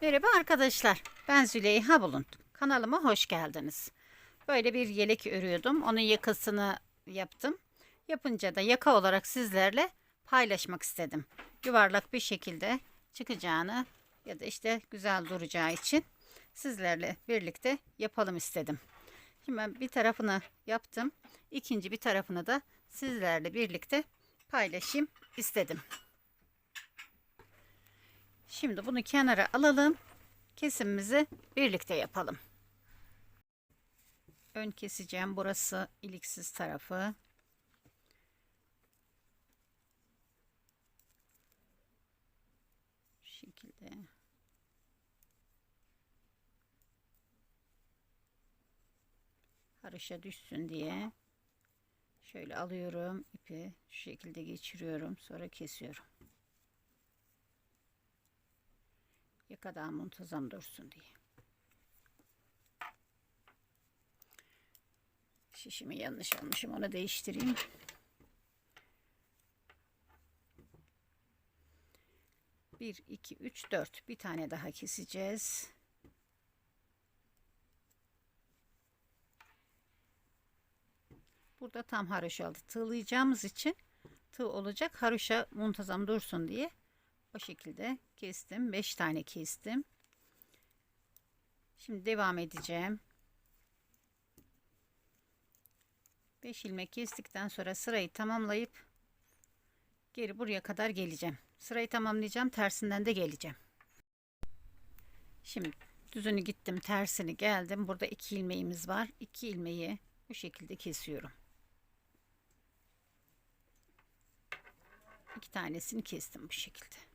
Merhaba arkadaşlar. Ben Züleyha Bulut. Kanalıma hoş geldiniz. Böyle bir yelek örüyordum. Onun yakasını yaptım. Yapınca da yaka olarak sizlerle paylaşmak istedim. Yuvarlak bir şekilde çıkacağını ya da işte güzel duracağı için sizlerle birlikte yapalım istedim. Şimdi ben bir tarafını yaptım. İkinci bir tarafını da sizlerle birlikte paylaşayım istedim. Şimdi bunu kenara alalım. Kesimimizi birlikte yapalım. Ön keseceğim. Burası iliksiz tarafı. Şekilde. Harışa düşsün diye şöyle alıyorum ipi şu şekilde geçiriyorum sonra kesiyorum. Yaka daha muntazam dursun diye. Şişimi yanlış almışım onu değiştireyim. Bir, iki, üç, dört. Bir tane daha keseceğiz. Burada tam haroşa aldı. Tığlayacağımız için tığ olacak. Haroşa muntazam dursun diye o şekilde kestim. 5 tane kestim. Şimdi devam edeceğim. 5 ilmek kestikten sonra sırayı tamamlayıp geri buraya kadar geleceğim. Sırayı tamamlayacağım. Tersinden de geleceğim. Şimdi düzünü gittim. Tersini geldim. Burada 2 ilmeğimiz var. 2 ilmeği bu şekilde kesiyorum. İki tanesini kestim bu şekilde.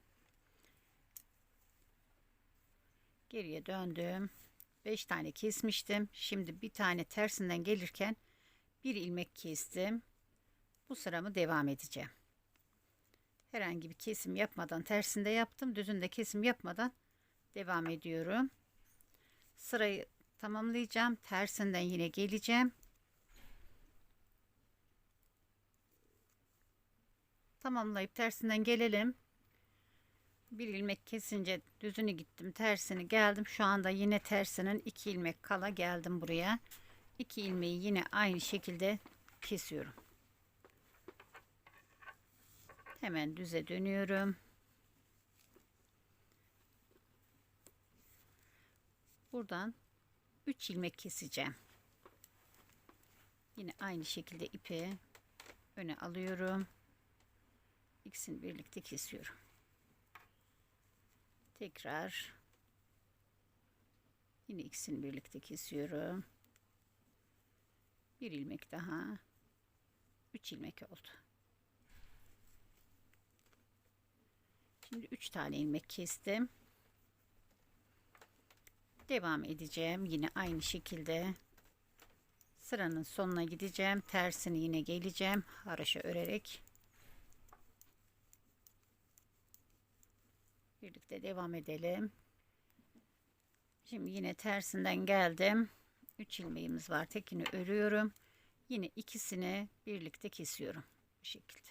Geriye döndüm. 5 tane kesmiştim. Şimdi bir tane tersinden gelirken bir ilmek kestim. Bu sıramı devam edeceğim. Herhangi bir kesim yapmadan tersinde yaptım. Düzünde kesim yapmadan devam ediyorum. Sırayı tamamlayacağım. Tersinden yine geleceğim. Tamamlayıp tersinden gelelim bir ilmek kesince düzünü gittim tersini geldim. Şu anda yine tersinin iki ilmek kala geldim buraya. İki ilmeği yine aynı şekilde kesiyorum. Hemen düze dönüyorum. Buradan 3 ilmek keseceğim. Yine aynı şekilde ipi öne alıyorum. İkisini birlikte kesiyorum tekrar. Yine ikisini birlikte kesiyorum. Bir ilmek daha. Üç ilmek oldu. Şimdi üç tane ilmek kestim. Devam edeceğim. Yine aynı şekilde. Sıranın sonuna gideceğim. Tersini yine geleceğim. Haraşa örerek birlikte devam edelim. Şimdi yine tersinden geldim. 3 ilmeğimiz var. Tekini örüyorum. Yine ikisini birlikte kesiyorum. Bu şekilde.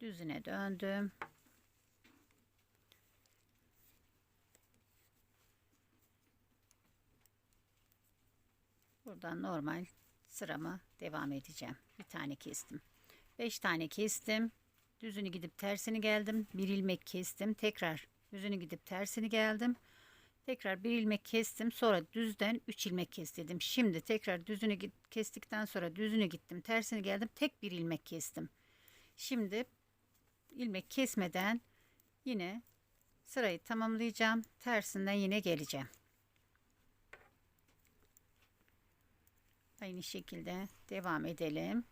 Düzüne döndüm. Buradan normal sırama devam edeceğim. Bir tane kestim. 5 tane kestim düzünü gidip tersini geldim bir ilmek kestim tekrar düzünü gidip tersini geldim. Tekrar bir ilmek kestim sonra düzden 3 ilmek kestim şimdi tekrar düzünü kestikten sonra düzünü gittim tersini geldim tek bir ilmek kestim. Şimdi ilmek kesmeden yine sırayı tamamlayacağım tersinden yine geleceğim. Aynı şekilde devam edelim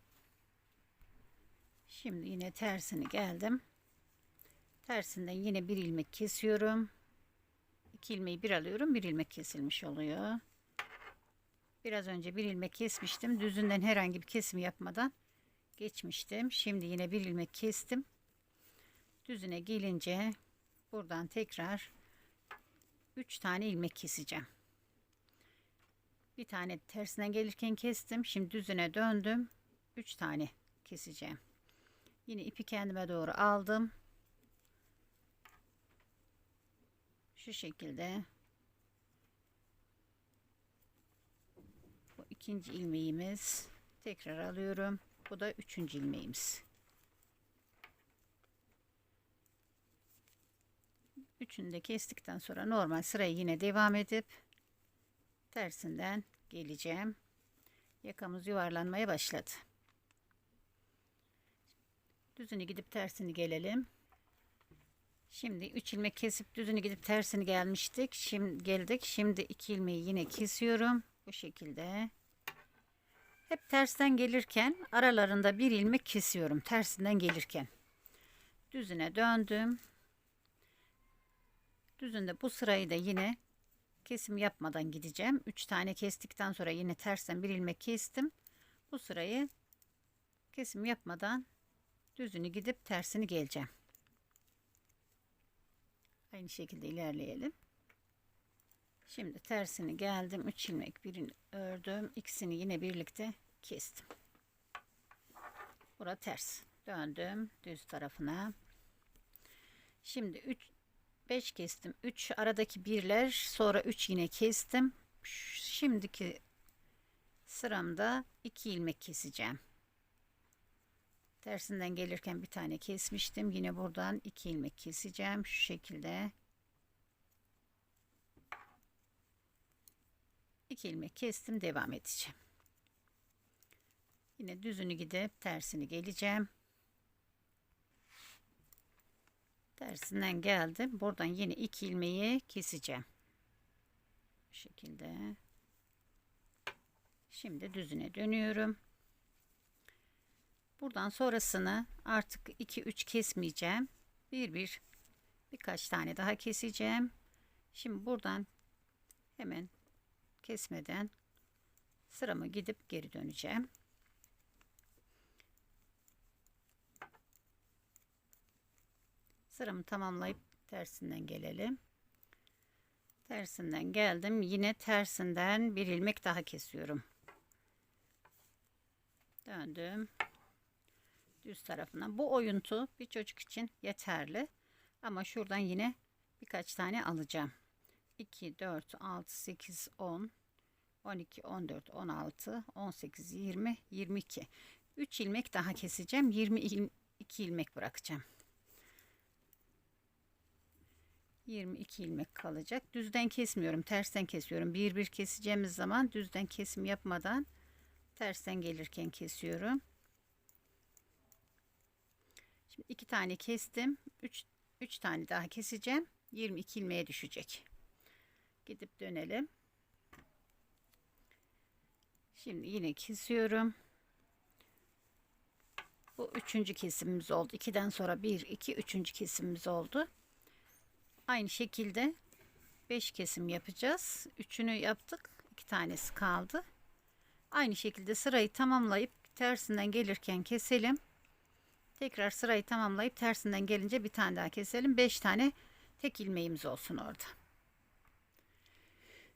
Şimdi yine tersini geldim. Tersinden yine bir ilmek kesiyorum. İki ilmeği bir alıyorum. Bir ilmek kesilmiş oluyor. Biraz önce bir ilmek kesmiştim. Düzünden herhangi bir kesim yapmadan geçmiştim. Şimdi yine bir ilmek kestim. Düzüne gelince buradan tekrar 3 tane ilmek keseceğim. Bir tane tersinden gelirken kestim. Şimdi düzüne döndüm. 3 tane keseceğim. Yine ipi kendime doğru aldım. Şu şekilde. Bu ikinci ilmeğimiz. Tekrar alıyorum. Bu da üçüncü ilmeğimiz. Üçünü de kestikten sonra normal sırayı yine devam edip tersinden geleceğim. Yakamız yuvarlanmaya başladı. Düzünü gidip tersini gelelim. Şimdi 3 ilmek kesip düzünü gidip tersini gelmiştik. Şimdi geldik. Şimdi 2 ilmeği yine kesiyorum. Bu şekilde. Hep tersten gelirken aralarında bir ilmek kesiyorum. Tersinden gelirken. Düzüne döndüm. Düzünde bu sırayı da yine kesim yapmadan gideceğim. 3 tane kestikten sonra yine tersten bir ilmek kestim. Bu sırayı kesim yapmadan düzünü gidip tersini geleceğim. Aynı şekilde ilerleyelim. Şimdi tersini geldim. 3 ilmek birini ördüm. İkisini yine birlikte kestim. Bura ters. Döndüm düz tarafına. Şimdi 3 5 kestim. 3 aradaki birler sonra 3 yine kestim. Şimdiki sıramda 2 ilmek keseceğim. Tersinden gelirken bir tane kesmiştim. Yine buradan 2 ilmek keseceğim. Şu şekilde. 2 ilmek kestim. Devam edeceğim. Yine düzünü gidip tersini geleceğim. tersinden geldim. Buradan yine iki ilmeği keseceğim. Bu şekilde. Şimdi düzüne dönüyorum. Buradan sonrasını artık 2-3 kesmeyeceğim. Bir bir birkaç tane daha keseceğim. Şimdi buradan hemen kesmeden sıramı gidip geri döneceğim. Sıramı tamamlayıp tersinden gelelim. Tersinden geldim. Yine tersinden bir ilmek daha kesiyorum. Döndüm. Düz tarafına. Bu oyuntu bir çocuk için yeterli. Ama şuradan yine birkaç tane alacağım. 2, 4, 6, 8, 10, 12, 14, 16, 18, 20, 22. 3 ilmek daha keseceğim. 22 ilmek bırakacağım. 22 ilmek kalacak. Düzden kesmiyorum. Tersten kesiyorum. Bir bir keseceğimiz zaman düzden kesim yapmadan tersten gelirken kesiyorum. Şimdi iki tane kestim. 3 3 tane daha keseceğim. 22 ilmeğe düşecek. Gidip dönelim. Şimdi yine kesiyorum. Bu üçüncü kesimimiz oldu. 2'den sonra 1, 2, üçüncü kesimimiz oldu. Aynı şekilde 5 kesim yapacağız. Üçünü yaptık. 2 tanesi kaldı. Aynı şekilde sırayı tamamlayıp tersinden gelirken keselim. Tekrar sırayı tamamlayıp tersinden gelince bir tane daha keselim. 5 tane tek ilmeğimiz olsun orada.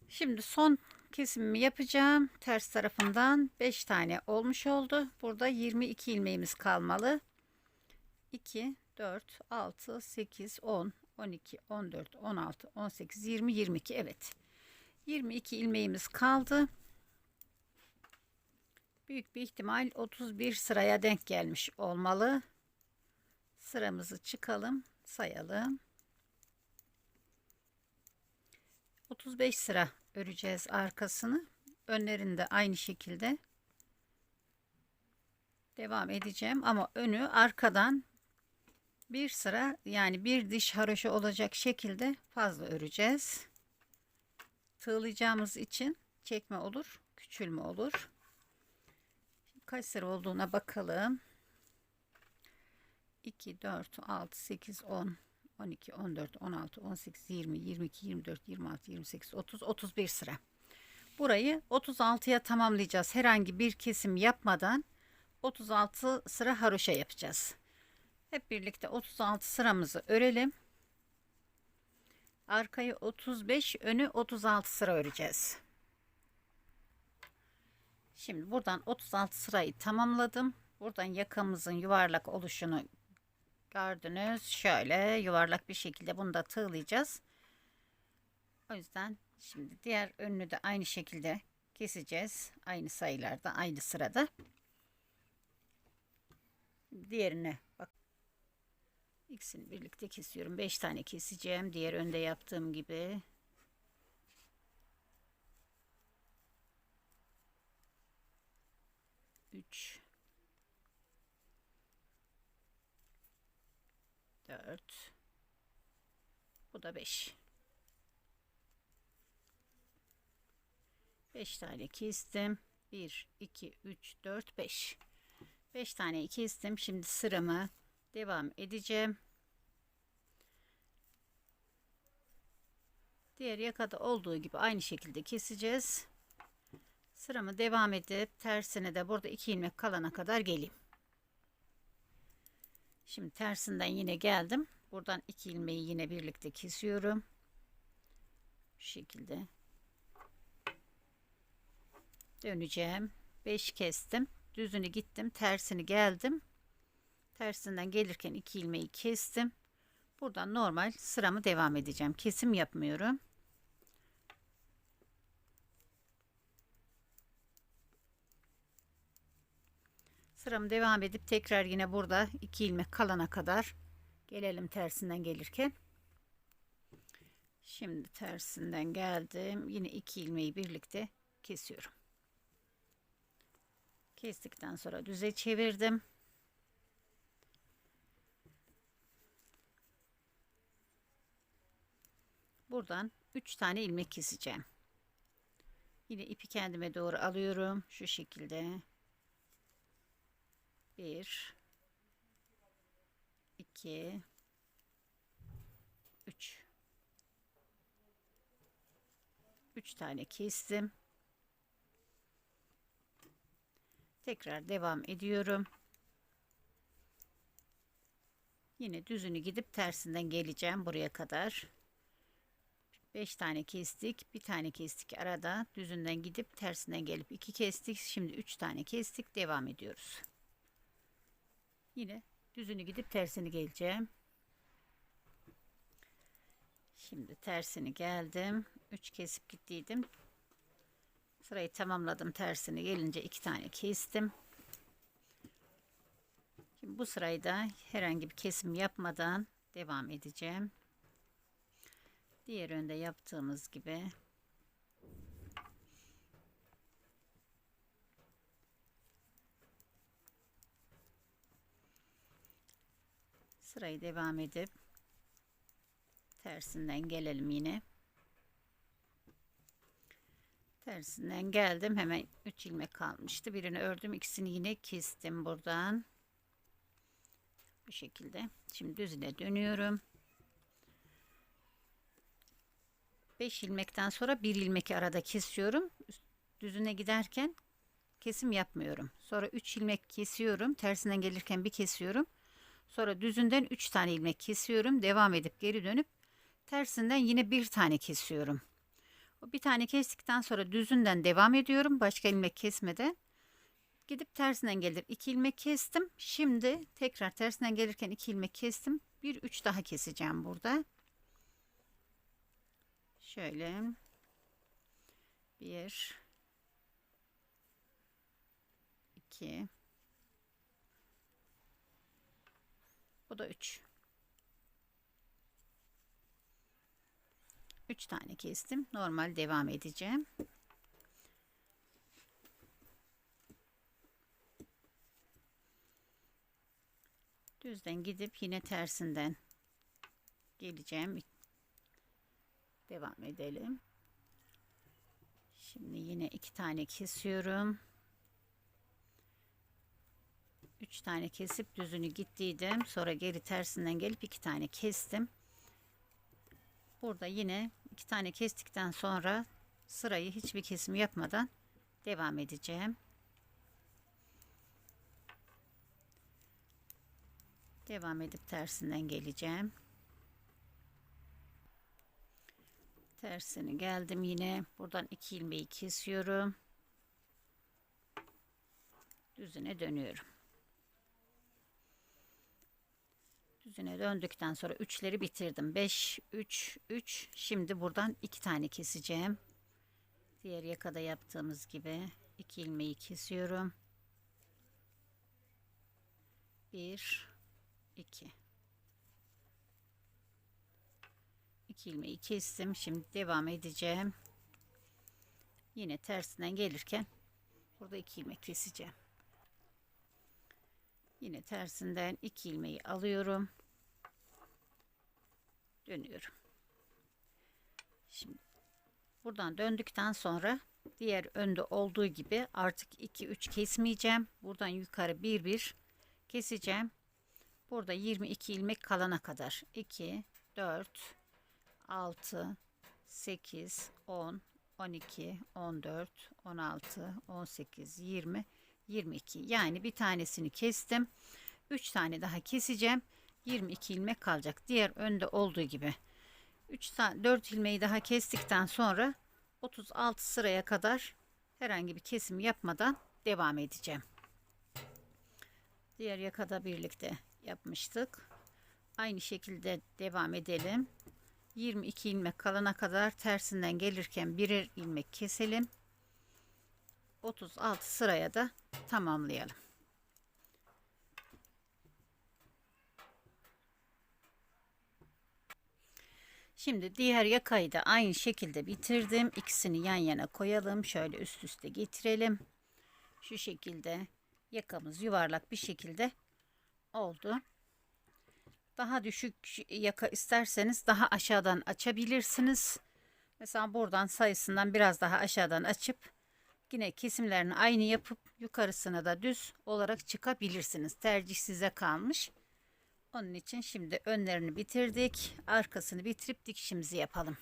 Şimdi son kesimimi yapacağım. Ters tarafından 5 tane olmuş oldu. Burada 22 ilmeğimiz kalmalı. 2, 4, 6, 8, 10, 12, 14, 16, 18, 20, 22. Evet. 22 ilmeğimiz kaldı. Büyük bir ihtimal 31 sıraya denk gelmiş olmalı. Sıramızı çıkalım, sayalım. 35 sıra öreceğiz arkasını. Önlerinde aynı şekilde devam edeceğim ama önü arkadan bir sıra yani bir diş haroşa olacak şekilde fazla öreceğiz. Tığlayacağımız için çekme olur, küçülme olur. Kaç sıra olduğuna bakalım. 2, 4, 6, 8, 10, 12, 14, 16, 18, 20, 22, 24, 26, 28, 30, 31 sıra. Burayı 36'ya tamamlayacağız. Herhangi bir kesim yapmadan 36 sıra haroşa yapacağız. Hep birlikte 36 sıramızı örelim. Arkayı 35, önü 36 sıra öreceğiz. Şimdi buradan 36 sırayı tamamladım. Buradan yakamızın yuvarlak oluşunu gördünüz. Şöyle yuvarlak bir şekilde bunu da tığlayacağız. O yüzden şimdi diğer önünü de aynı şekilde keseceğiz. Aynı sayılarda, aynı sırada. Diğerine bak. İkisini birlikte kesiyorum. 5 tane keseceğim. Diğer önde yaptığım gibi. Üç. Dört. Bu da beş. 5 tane kestim. 1, 2, 3, 4, 5. 5 tane kestim. Şimdi sıramı devam edeceğim. Diğer yakada olduğu gibi aynı şekilde keseceğiz. Sıramı devam edip tersine de burada 2 ilmek kalana kadar geleyim. Şimdi tersinden yine geldim. Buradan 2 ilmeği yine birlikte kesiyorum. Şu şekilde. Döneceğim. 5 kestim. Düzünü gittim tersini geldim. Tersinden gelirken 2 ilmeği kestim. Buradan normal sıramı devam edeceğim. Kesim yapmıyorum sıramı devam edip tekrar yine burada 2 ilmek kalana kadar gelelim tersinden gelirken şimdi tersinden geldim yine 2 ilmeği birlikte kesiyorum Kestikten sonra düze çevirdim. Buradan 3 tane ilmek keseceğim. Yine ipi kendime doğru alıyorum. Şu şekilde. 1 2 3 3 tane kestim. Tekrar devam ediyorum. Yine düzünü gidip tersinden geleceğim buraya kadar. 5 tane kestik. Bir tane kestik arada. Düzünden gidip tersinden gelip 2 kestik. Şimdi 3 tane kestik. Devam ediyoruz. Yine düzünü gidip tersini geleceğim. Şimdi tersini geldim. 3 kesip gittiydim. Sırayı tamamladım tersini gelince iki tane kestim. Şimdi bu sırayı da herhangi bir kesim yapmadan devam edeceğim. Diğer önde yaptığımız gibi sırayı devam edip tersinden gelelim yine. Tersinden geldim. Hemen 3 ilmek kalmıştı. Birini ördüm. İkisini yine kestim buradan. Bu şekilde. Şimdi düzüne dönüyorum. 5 ilmekten sonra bir ilmek arada kesiyorum. Düzüne giderken kesim yapmıyorum. Sonra 3 ilmek kesiyorum. Tersinden gelirken bir kesiyorum sonra düzünden 3 tane ilmek kesiyorum devam edip geri dönüp tersinden yine bir tane kesiyorum bir tane kestikten sonra düzünden devam ediyorum. Başka ilmek kesmeden. Gidip tersinden gelip iki ilmek kestim. Şimdi tekrar tersinden gelirken iki ilmek kestim. Bir üç daha keseceğim burada. Şöyle. Bir. iki. Bu da üç. 3 tane kestim. Normal devam edeceğim. Düzden gidip yine tersinden geleceğim. Devam edelim. Şimdi yine iki tane kesiyorum. Üç tane kesip düzünü gittiydim. Sonra geri tersinden gelip iki tane kestim. Burada yine iki tane kestikten sonra sırayı hiçbir kesim yapmadan devam edeceğim. Devam edip tersinden geleceğim. Tersini geldim yine. Buradan iki ilmeği kesiyorum. Düzüne dönüyorum. Düzüne döndükten sonra üçleri bitirdim. 5, 3, 3. Şimdi buradan iki tane keseceğim. Diğer yakada yaptığımız gibi iki ilmeği kesiyorum. 1, 2. İki ilmeği kestim. Şimdi devam edeceğim. Yine tersinden gelirken burada iki ilmek keseceğim. Yine tersinden iki ilmeği alıyorum. Dönüyorum. Şimdi buradan döndükten sonra diğer önde olduğu gibi artık 2 3 kesmeyeceğim. Buradan yukarı 1 1 keseceğim. Burada 22 ilmek kalana kadar 2 4 6 8 10 12 14 16 18 20 22 yani bir tanesini kestim 3 tane daha keseceğim 22 ilmek kalacak. Diğer önde olduğu gibi. 3 tane 4 ilmeği daha kestikten sonra 36 sıraya kadar herhangi bir kesim yapmadan devam edeceğim. Diğer yakada birlikte yapmıştık. Aynı şekilde devam edelim. 22 ilmek kalana kadar tersinden gelirken birer ilmek keselim. 36 sıraya da tamamlayalım. Şimdi diğer yakayı da aynı şekilde bitirdim. İkisini yan yana koyalım. Şöyle üst üste getirelim. Şu şekilde yakamız yuvarlak bir şekilde oldu. Daha düşük yaka isterseniz daha aşağıdan açabilirsiniz. Mesela buradan sayısından biraz daha aşağıdan açıp Yine kesimlerini aynı yapıp yukarısına da düz olarak çıkabilirsiniz. Tercih size kalmış. Onun için şimdi önlerini bitirdik. Arkasını bitirip dikişimizi yapalım.